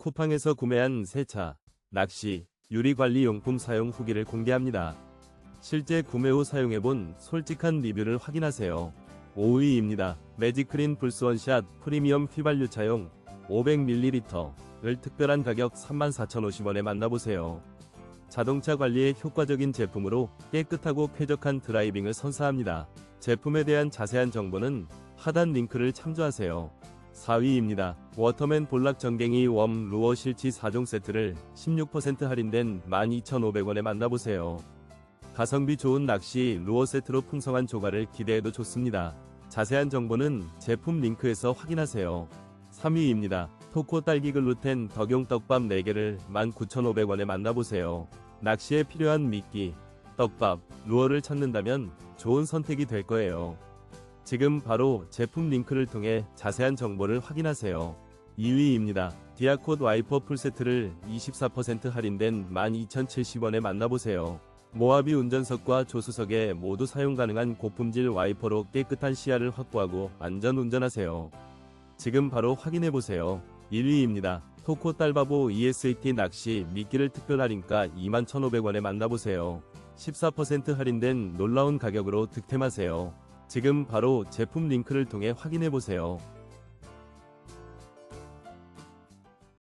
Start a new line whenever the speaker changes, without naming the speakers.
쿠팡에서 구매한 세차, 낚시, 유리관리용품 사용 후기를 공개합니다. 실제 구매 후 사용해본 솔직한 리뷰를 확인하세요. 5위입니다. 매직크린 불스원샷 프리미엄 휘발유차용 500ml를 특별한 가격 34,050원에 만나보세요. 자동차 관리에 효과적인 제품으로 깨끗하고 쾌적한 드라이빙을 선사합니다. 제품에 대한 자세한 정보는 하단 링크를 참조하세요. 4위입니다. 워터맨 볼락 전갱이 웜 루어 실치 4종 세트를 16% 할인된 12,500원에 만나보세요. 가성비 좋은 낚시 루어 세트로 풍성한 조과를 기대해도 좋습니다. 자세한 정보는 제품 링크에서 확인하세요. 3위입니다. 토코 딸기 글루텐 덕용 떡밥 4개를 19,500원에 만나보세요. 낚시에 필요한 미끼, 떡밥, 루어를 찾는다면 좋은 선택이 될 거예요. 지금 바로 제품 링크를 통해 자세한 정보를 확인하세요. 2위입니다. 디아콧 와이퍼 풀세트를 24% 할인된 12,070원에 만나보세요. 모하비 운전석과 조수석에 모두 사용 가능한 고품질 와이퍼로 깨끗한 시야를 확보하고 안전 운전하세요. 지금 바로 확인해보세요. 1위입니다. 토코 딸바보 ESAT 낚시 미끼를 특별 할인가 21,500원에 만나보세요. 14% 할인된 놀라운 가격으로 득템하세요. 지금 바로 제품 링크를 통해 확인해 보세요.